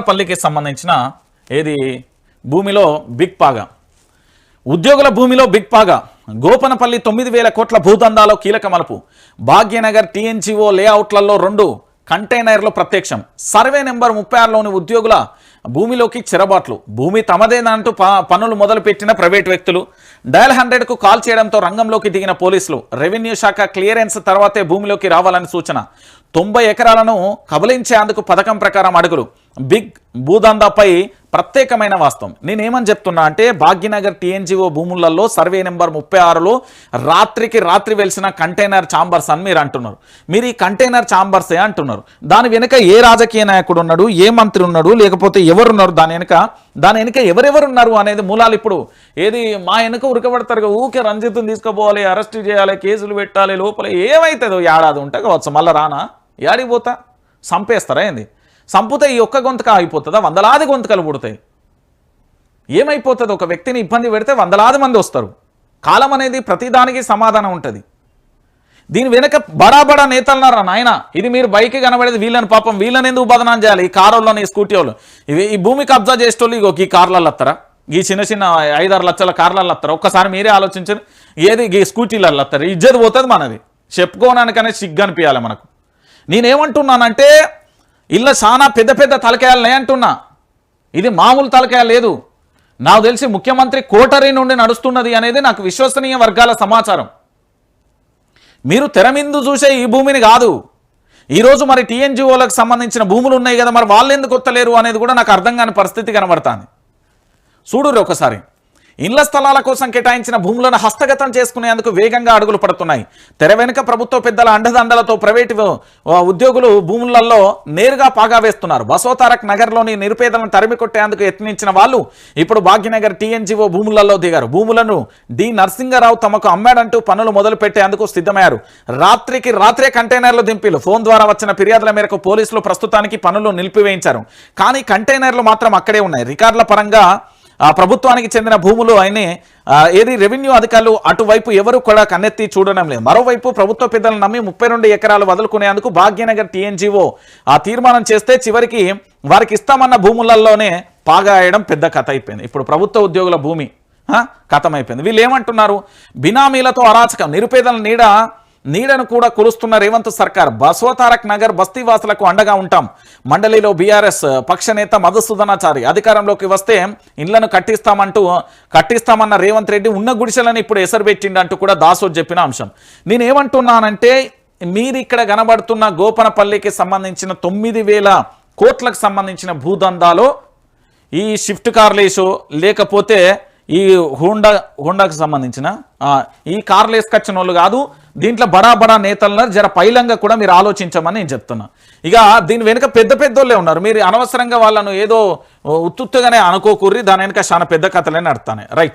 పల్లికి సంబంధించిన ఏది? భూమిలో బిగ్ పాగా. ఉద్యోగుల భూమిలో బిగ్ పాగా. గోపనపల్లి తొమ్మిది వేల కోట్ల భూదందాలో కీలక మలుపు. భాగ్యనగర్ టీఎన్జీఓ లేఅవుట్లలో రెండు కంటైనర్లు ప్రత్యక్షం. సర్వే నెంబర్ ముప్పై ఆరులోని ఉద్యోగుల భూమిలోకి చిరబాట్లు. భూమి తమదేనంటూ ప పనులు మొదలుపెట్టిన ప్రైవేట్ వ్యక్తులు. డయల్ హండ్రెడ్కు కాల్ చేయడంతో రంగంలోకి దిగిన పోలీసులు. రెవెన్యూ శాఖ క్లియరెన్స్ తర్వాతే భూమిలోకి రావాలని సూచన. తొంభై ఎకరాలను కబలించేందుకు పథకం ప్రకారం అడుగులు. బిగ్ భూదందాపై ప్రత్యేకమైన వాస్తవం. నేనేమని చెప్తున్నా అంటే భాగ్యనగర్ టీఎన్జిఓ భూములలో సర్వే నెంబర్ ముప్పై ఆరులో రాత్రికి రాత్రి వెలిసిన కంటైనర్ ఛాంబర్స్ అని మీరు అంటున్నారు. మీరు ఈ కంటైనర్ ఛాంబర్సే అంటున్నారు. దాని వెనుక ఏ రాజకీయ నాయకుడు ఉన్నాడు ఏ మంత్రి ఉన్నాడు లేకపోతే ఎవరున్నారు దాని వెనుక దాని వెనుక ఎవరెవరు ఉన్నారు అనేది మూలాలు ఇప్పుడు. ఏది మా వెనుక ఉరకబడతారు ఊకే రంజిత్ని తీసుకుపోవాలి అరెస్ట్ చేయాలి కేసులు పెట్టాలి లోపల ఏమైతుందో ఏడాది ఉంటే కావచ్చు మళ్ళీ రానా? ఏడిపోతా పోతా? సంపేస్తారా ఏంది? సంపుతే ఈ ఒక్క గొంతుక అయిపోతుందా వందలాది గొంతుకలు పుడతాయి. ఏమైపోతుంది? ఒక వ్యక్తిని ఇబ్బంది పెడితే వందలాది మంది వస్తారు. కాలం అనేది ప్రతిదానికి సమాధానం ఉంటుంది. దీని వెనక బడా బడా నేతలున్నారా నాయన? ఇది మీరు బైక్ కనబడేది వీళ్ళని పాపం వీళ్ళని ఎందుకు బదనాం చేయాలి? ఈ కారు ఈ స్కూటీ వాళ్ళు ఇవి ఈ భూమి కబ్జా చేసేటోళ్ళు ఇగో ఈ కార్లలో వస్తారా? ఈ చిన్న చిన్న ఐదారు లక్షల కార్లలో వస్తారా? ఒక్కసారి మీరే ఆలోచించండి. ఏది? ఈ స్కూటీలలో వస్తారు? ఇజ్జది పోతుంది మనది. చెప్పుకోవడానికనే సిగ్గు అనిపించాలి మనకు. నేనేమంటున్నానంటే ఇళ్ళ చాలా పెద్ద పెద్ద తలకాయాలనే అంటున్నా. ఇది మామూలు తలకాయ లేదు. నాకు తెలిసి ముఖ్యమంత్రి కోటరీ నుండి నడుస్తున్నది అనేది నాకు విశ్వసనీయ వర్గాల సమాచారం. మీరు తెరమిందు చూసే ఈ భూమిని కాదు. ఈరోజు మరి టీఎన్జిఓలకు సంబంధించిన భూములు ఉన్నాయి కదా మరి వాళ్ళు ఎందుకు కొత్తలేరు అనేది కూడా నాకు అర్థం కాని పరిస్థితి కనబడుతుంది. చూడురు ఒకసారి. ఇళ్ళ స్థలాల కోసం కేటాయించిన భూములను హస్తగతం చేసుకునేందుకు వేగంగా అడుగులు పడుతున్నాయి. తెర వెనుక ప్రభుత్వ పెద్దల అండదండలతో ప్రైవేటు ఉద్యోగులు భూములలో నేరుగా పాగా వేస్తున్నారు. బసోతారక్ నగర్లోని నిరుపేదలను తరిమి కొట్టేందుకు యత్నించిన వాళ్ళు ఇప్పుడు భాగ్యనగర్ టీఎన్జిఓ భూములలో దిగారు. భూములను డి. నరసింగరావు తమకు అమ్మాడంటూ పనులు మొదలు పెట్టేందుకు సిద్ధమయ్యారు. రాత్రికి రాత్రే కంటైనర్లు దింపిలు. ఫోన్ ద్వారా వచ్చిన ఫిర్యాదుల మేరకు పోలీసులు ప్రస్తుతానికి పనులు నిలిపివేయించారు. కానీ కంటైనర్లు మాత్రం అక్కడే ఉన్నాయి. రికార్డుల పరంగా ప్రభుత్వానికి చెందిన భూములు అయినే ఏది రెవెన్యూ అధికారులు అటువైపు ఎవరు కూడా కన్నెత్తి చూడడం లేదు. మరోవైపు ప్రభుత్వ పెద్దలను నమ్మి ముప్పై రెండు ఎకరాలు వదులుకునేందుకు భాగ్యనగర్ టీఎన్జీఓ ఆ తీర్మానం చేస్తే చివరికి వారికి ఇస్తామన్న భూములలోనే పాగా వేయడం పెద్ద కథ అయిపోయింది. ఇప్పుడు ప్రభుత్వ ఉద్యోగుల భూమి కథమైపోయింది. వీళ్ళు ఏమంటున్నారు? బినామీలతో అరాచకం నిరుపేదల నీడ నీడను కూడా కురుస్తున్న రేవంత్ సర్కార్ బస్వతారక్ నగర్ బస్తీవాసులకు అండగా ఉంటాం. మండలిలో బీఆర్ఎస్ పక్షనేత మధుసూదనాచారి అధికారంలోకి వస్తే ఇళ్ళను కట్టిస్తామంటూ కట్టిస్తామన్న రేవంత్ రెడ్డి ఉన్న గుడిసెలను ఇప్పుడు ఎసరు కూడా దాసోద్ చెప్పిన అంశం. నేనేమంటున్నానంటే మీరు ఇక్కడ కనబడుతున్న గోపనపల్లికి సంబంధించిన తొమ్మిది వేల కోట్లకు సంబంధించిన భూదందాలో ఈ షిఫ్ట్ కార్లేసో లేకపోతే ఈ హోండా హోండాకు సంబంధించిన ఈ కార్లు వేసుకొచ్చిన వాళ్ళు కాదు దీంట్లో బడా బడా నేతలను జర పైలంగా కూడా మీరు ఆలోచించమని నేను చెప్తున్నా. ఇక దీని వెనుక పెద్ద పెద్దోళ్ళే ఉన్నారు. మీరు అనవసరంగా వాళ్ళను ఏదో ఉత్తుత్తుగానే అనుకోకూర్రి దాని వెనుక చాలా పెద్ద కథలే నడతానే రైట్.